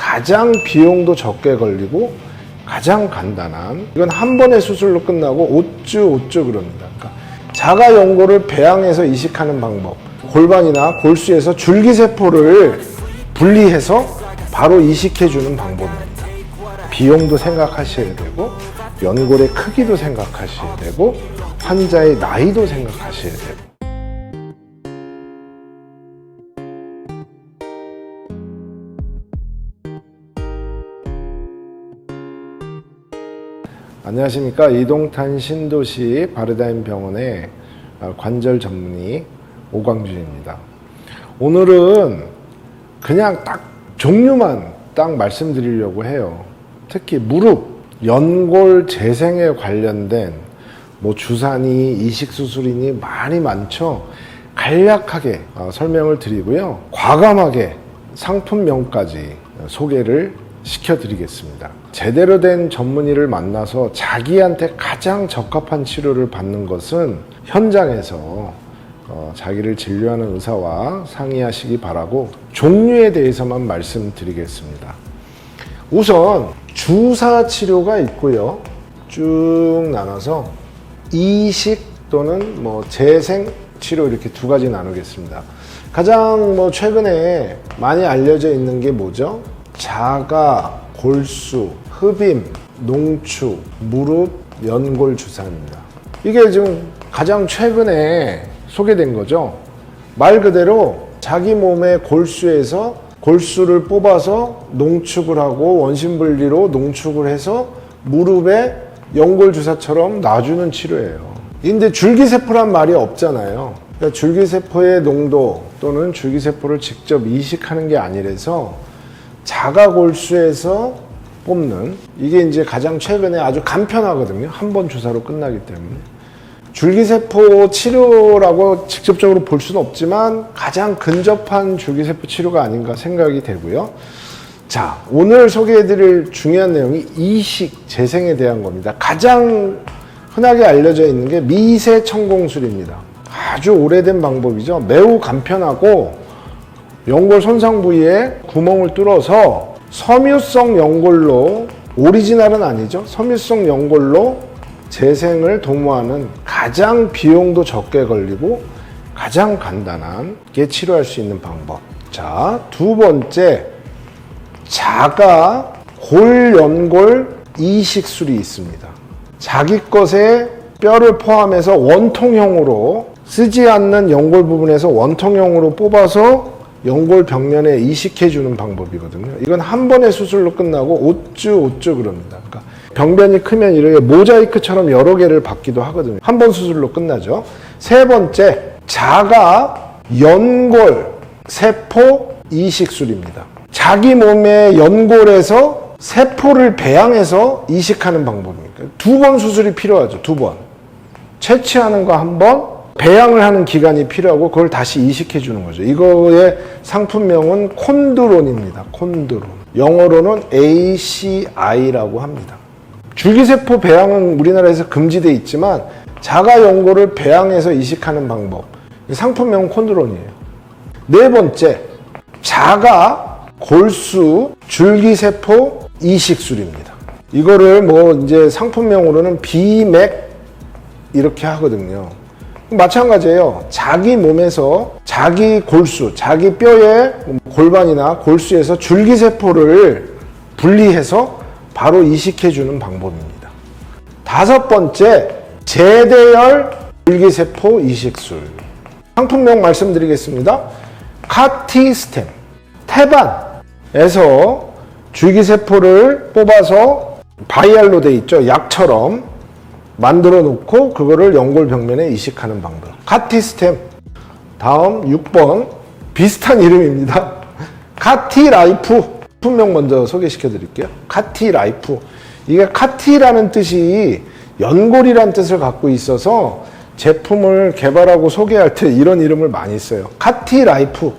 가장 비용도 적게 걸리고 가장 간단한 이건 한 번의 수술로 끝나고 오쭈 오쭈 그럽니다. 그러니까 자가 연골을 배양해서 이식하는 방법. 골반이나 골수에서 줄기세포를 분리해서 바로 이식해주는 방법입니다. 비용도 생각하셔야 되고 연골의 크기도 생각하셔야 되고 환자의 나이도 생각하셔야 되고 안녕하십니까 이동탄 신도시 바르다임 병원의 관절 전문의 오광준입니다. 오늘은 그냥 딱 종류만 딱 말씀드리려고 해요. 특히 무릎, 연골 재생에 관련된 뭐 주사니, 이식 수술이니 많이 많죠. 간략하게 어, 설명을 드리고요. 과감하게 상품명까지 소개를 시켜드리겠습니다. 제대로 된 전문의를 만나서 자기한테 가장 적합한 치료를 받는 것은 현장에서 어, 자기를 진료하는 의사와 상의하시기 바라고 종류에 대해서만 말씀드리겠습니다. 우선 주사 치료가 있고요. 쭉 나눠서 이식 또는 뭐 재생 치료 이렇게 두 가지 나누겠습니다. 가장 뭐 최근에 많이 알려져 있는 게 뭐죠? 자가, 골수, 흡임, 농축, 무릎, 연골 주사입니다. 이게 지금 가장 최근에 소개된 거죠. 말 그대로 자기 몸의 골수에서 골수를 뽑아서 농축을 하고 원심 분리로 농축을 해서 무릎에 연골 주사처럼 놔주는 치료예요. 근데 줄기세포란 말이 없잖아요. 그러니까 줄기세포의 농도 또는 줄기세포를 직접 이식하는 게 아니라서 자가 골수에서 뽑는 이게 이제 가장 최근에 아주 간편하거든요. 한 번 주사로 끝나기 때문에. 줄기세포 치료라고 직접적으로 볼 수는 없지만 가장 근접한 줄기세포 치료가 아닌가 생각이 되고요. 자, 오늘 소개해드릴 중요한 내용이 이식, 재생에 대한 겁니다. 가장 흔하게 알려져 있는 게 미세 천공술입니다. 아주 오래된 방법이죠. 매우 간편하고 연골 손상 부위에 구멍을 뚫어서 섬유성 연골로 오리지널은 아니죠. 섬유성 연골로 재생을 도모하는 가장 비용도 적게 걸리고 가장 간단하게 치료할 수 있는 방법. 자, 두 번째, 자가 골연골 이식술이 있습니다. 자기 것에 뼈를 포함해서 원통형으로 쓰지 않는 연골 부분에서 원통형으로 뽑아서 연골 벽면에 이식해 주는 방법이거든요. 이건 한 번의 수술로 끝나고 오쭈 오쭈 그럽니다. 그러니까 병변이 크면 이렇게 모자이크처럼 여러 개를 받기도 하거든요. 한 번 수술로 끝나죠. 세 번째, 자가 연골 세포 이식술입니다. 자기 몸의 연골에서 세포를 배양해서 이식하는 방법입니다. 두 번 수술이 필요하죠. 두 번. 채취하는 거 한 번, 배양을 하는 기간이 필요하고 그걸 다시 이식해 주는 거죠. 이거의 상품명은 콘드론입니다. 콘드론. 영어로는 ACI라고 합니다. 줄기세포 배양은 우리나라에서 금지되어 있지만 자가 연골을 배양해서 이식하는 방법. 상품명은 콘드론이에요. 네 번째, 자가 골수 줄기세포 이식술입니다. 이거를 뭐 이제 상품명으로는 비맥 이렇게 하거든요. 마찬가지예요. 자기 몸에서 자기 골수, 자기 뼈의 골반이나 골수에서 줄기세포를 분리해서 바로 이식해주는 방법입니다. 다섯 번째, 제대열 줄기세포 이식술. 상품명 말씀드리겠습니다. 카티 스템. 태반에서 줄기세포를 뽑아서 바이알로 돼 있죠. 약처럼 만들어 놓고 그거를 연골 벽면에 이식하는 방법. 카티스템. 다음 6번 비슷한 이름입니다. 카티라이프. 품명 먼저 소개시켜 드릴게요. 카티라이프. 이게 카티라는 뜻이 연골이라는 뜻을 갖고 있어서 제품을 개발하고 소개할 때 이런 이름을 많이 써요. 카티라이프.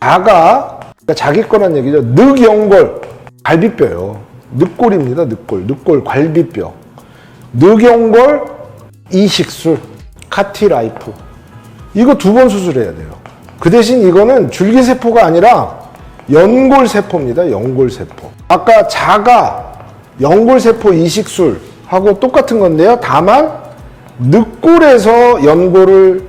자가 그러니까 자기 거란 얘기죠. 늑연골 갈비뼈요. 늑골입니다. 늑골. 늑골 갈비뼈. 늑연골 이식술 카티라이프 이거 두 번 수술해야 돼요 그 대신 이거는 줄기세포가 아니라 연골세포입니다. 연골세포. 아까 자가 연골세포 이식술하고 똑같은 건데요. 다만 늑골에서 연골을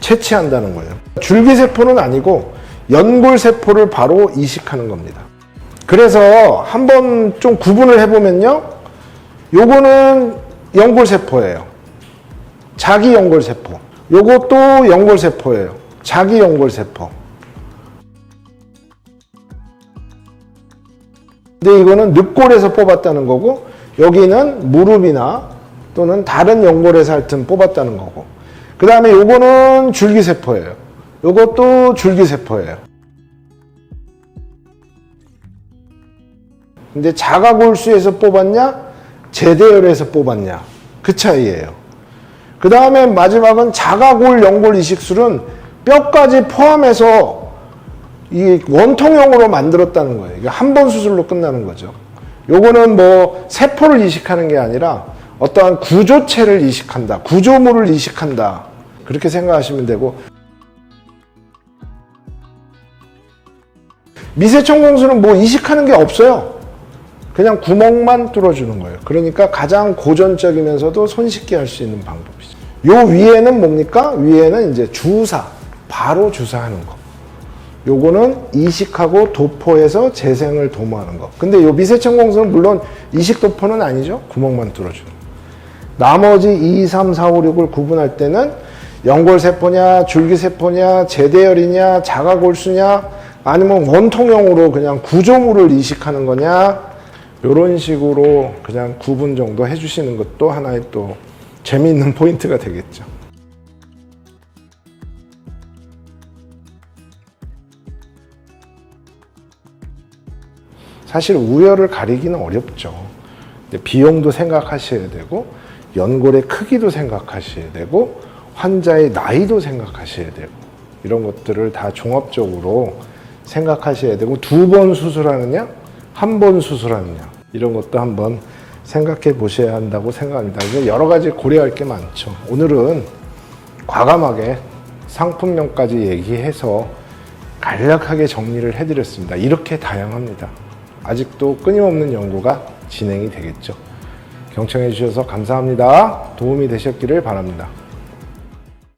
채취한다는 거예요. 줄기세포는 아니고 연골세포를 바로 이식하는 겁니다. 그래서 한번 좀 구분을 해보면요. 요거는 연골세포예요. 자기 연골세포. 요것도 연골세포예요. 자기 연골세포. 근데 이거는 늑골에서 뽑았다는 거고 여기는 무릎이나 또는 다른 연골에서 하여튼 뽑았다는 거고 그 다음에 요거는 줄기세포예요. 요것도 줄기세포예요. 근데 자가골수에서 뽑았냐 제대열에서 뽑았냐 그 차이예요. 그 다음에 마지막은 자가골 연골 이식술은 뼈까지 포함해서 이 원통형으로 만들었다는 거예요. 이게 한 번 수술로 끝나는 거죠. 요거는 뭐 세포를 이식하는 게 아니라 어떠한 구조체를 이식한다. 구조물을 이식한다. 그렇게 생각하시면 되고 미세천공술은 뭐 이식하는 게 없어요. 그냥 구멍만 뚫어주는 거예요. 그러니까 가장 고전적이면서도 손쉽게 할 수 있는 방법이죠. 요 위에는 뭡니까? 위에는 이제 주사, 바로 주사하는 거. 요거는 이식하고 도포해서 재생을 도모하는 거. 근데 요 미세천공술은 물론 이식 도포는 아니죠. 구멍만 뚫어주는 거. 나머지 2, 3, 4, 5, 6을 구분할 때는 연골세포냐, 줄기세포냐, 제대열이냐, 자가골수냐, 아니면 원통형으로 그냥 구조물을 이식하는 거냐, 이런 식으로 그냥 구분 정도 해주시는 것도 하나의 또 재미있는 포인트가 되겠죠. 사실 우열을 가리기는 어렵죠. 비용도 생각하셔야 되고 연골의 크기도 생각하셔야 되고 환자의 나이도 생각하셔야 되고 이런 것들을 다 종합적으로 생각하셔야 되고 두 번 수술하느냐 한 번 수술하느냐 이런 것도 한번 생각해 보셔야 한다고 생각합니다. 여러 가지 고려할 게 많죠. 오늘은 과감하게 상품명까지 얘기해서 간략하게 정리를 해드렸습니다. 이렇게 다양합니다. 아직도 끊임없는 연구가 진행이 되겠죠. 경청해 주셔서 감사합니다. 도움이 되셨기를 바랍니다.